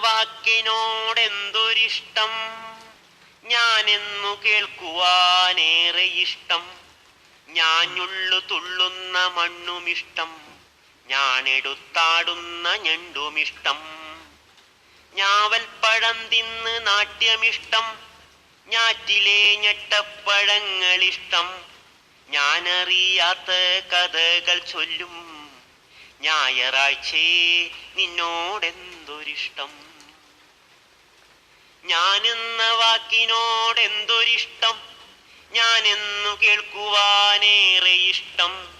വാക്കിനോടെന്തൊരിഷ്ടം? ഞാനെന്നു കേൾക്കുവാനേറെ ഇഷ്ടം. ഞാനുള്ളു തുള്ളുന്ന മണ്ണുമിഷ്ടം. ഞാനെടുത്താടുന്ന ഞണ്ടുമിഷ്ടം. ഞാവൽപ്പഴം തിന്ന് നാട്യമിഷ്ടം. ഞാറ്റിലെ ഞെട്ടപ്പഴങ്ങളിഷ്ടം. ഞാനറിയാത്ത കഥകൾ ചൊല്ലും. ഞായറാഴ്ചേ നിന്നോടെന്തൊരിഷ്ടം ഞാനെന്ന വാക്കിനോടെന്തൊരിഷ്ടം? ഞാനെന്നു കേൾക്കുവാനേറെ ഇഷ്ടം.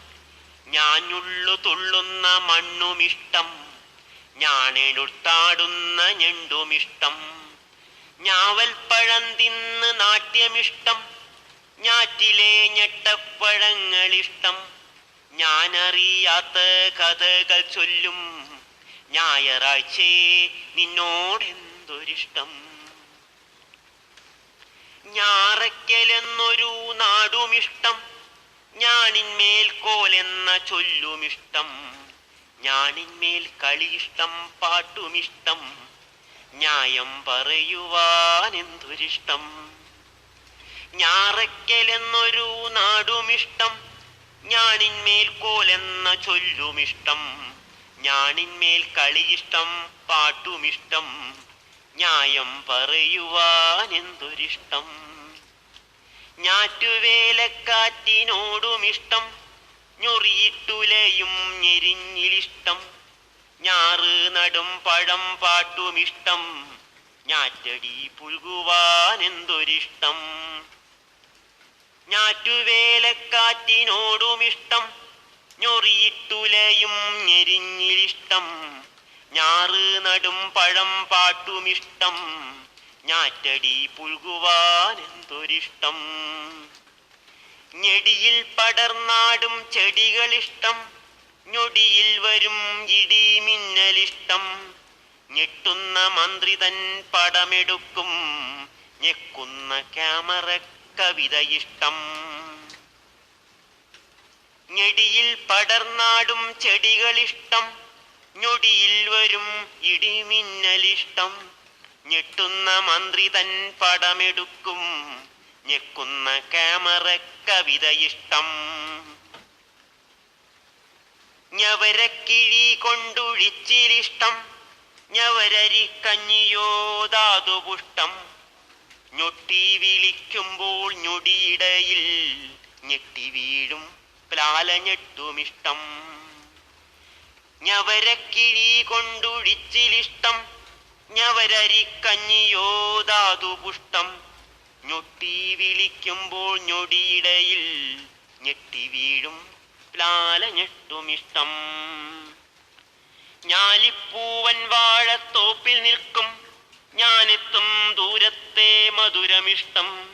ഞാനുള്ളു തുള്ളുന്ന മണ്ണുമിഷ്ടം. ഞാനെടുത്താടുന്ന ഞണ്ടുമിഷ്ടം. ഞാവൽപ്പഴം തിന്ന് നാട്യമിഷ്ടം. ഞാറ്റിലെ ഞെട്ടപ്പഴങ്ങളിഷ്ടം. ഞാനറിയാത്ത കഥകൾ ചൊല്ലും. ഞായറാഴ്ചേ നിന്നോടെന്തൊരിഷ്ടം? ഞാറയ്ക്കലെന്നൊരു നാടുമിഷ്ടം ഞാനിന്മേൽ കോലെന്ന ചൊല്ലുമിഷ്ടം ഞാണിന്മേൽ കളിയിഷ്ടം പാട്ടുമിഷ്ടം ന്യായം പറയുവാൻ എന്തൊരിഷ്ടം ഞാറയ്ക്കലെന്നൊരു നാടുമിഷ്ടം ഞാനിന്മേൽ കോലെന്ന ചൊല്ലുമിഷ്ടം ഞാണിന്മേൽ കളിയിഷ്ടം പാട്ടുമിഷ്ടം ന്യായം പറയുവാൻ എന്തൊരിഷ്ടം ഞാറ്റുവേലക്കാറ്റിനോടുമിഷ്ടം ഞൊറിയിട്ടുലയും ഞെരിഞ്ഞിലിഷ്ടം ഞാറ് നടും പഴം പാട്ടുമിഷ്ടം ഞാറ്റടി പുൽകുവാൻ എന്തൊരിഷ്ടം ഞാറ്റുവേലക്കാറ്റിനോടുമിഷ്ടം ഞൊറിയിട്ടുലയും ഞെരിഞ്ഞിരിഷ്ടം ഞാറ് നടും പഴം പാട്ടുമിഷ്ടം. ഞാറ്റടി പുൽകുവാൻ എന്തൊരിഷ്ടം. ഞെടിയിൽ പടർന്നാടും ചെടികളിഷ്ടം. ഞൊടിയിൽ വരും ഇടി മിന്നലിഷ്ടം ഞെട്ടുന്ന മന്ത്രി തൻ പടമെടുക്കും. ഞെക്കുന്ന ക്യാമറ കവിത ഇഷ്ടം ഞെടിയിൽ പടർന്നാടും ചെടികളിഷ്ടം. ഞൊടിയിൽ വരും ഇടിമിന്നലിഷ്ടം. ഞെട്ടുന്ന മന്ത്രി തൻ പടമെടുക്കും. ഞെക്കുന്ന ക്യാമറ ഇഷ്ടം ഞവരക്കിഴി കൊണ്ടുഴിച്ചിലിഷ്ടം. ഞവരരി കഞ്ഞിയോ ധാതുപുഷ്ടം ഞൊട്ടി വിളിക്കുമ്പോൾ ഞൊടിയിടയിൽ ഞെട്ടി വീഴും പ്ലാലഞ്ഞെട്ടുമിഷ്ടം. ഞവരക്കിഴി കൊണ്ടുഴിച്ചിലിഷ്ടം. ഞവരരി കഞ്ഞിയോ ധാതുപുഷ്ടം ഞൊട്ടി വിളിക്കുമ്പോൾ ഞൊടിയിടയിൽ ഞെട്ടി വീഴും പ്ലാലഞ്ഞെട്ടുമിഷ്ടം. ഞാലിപ്പൂവൻ വാഴത്തോപ്പിൽ നിൽക്കും. ഞാനെത്തും ദൂരത്തെ മധുരമിഷ്ടം.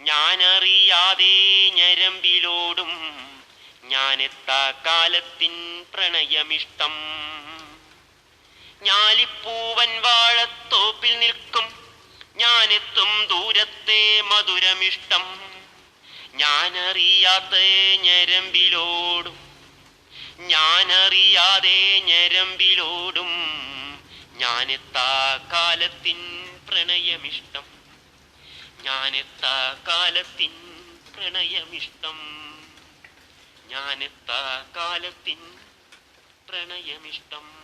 ഞാനറിയാതെ ഞരമ്പിലോടും ഞാനെത്താ കാലത്തിൻ പ്രണയമിഷ്ടം. ഞാലിപ്പൂവൻ വാഴത്തോപ്പിൽ നിൽക്കും ഞാനെത്തും ദൂരത്തെ മധുരമിഷ്ടം. ഞാനറിയാത്ത ഞരമ്പിലോടും ഞാനറിയാതെ ഞരമ്പിലോടും ഞാനെത്താ കാലത്തിൻ പ്രണയമിഷ്ടം. ഞാനെത്താ കാലത്തിൻ പ്രണയമിഷ്ടം. ഞാനെത്താ കാലത്തിൻ പ്രണയമിഷ്ടം.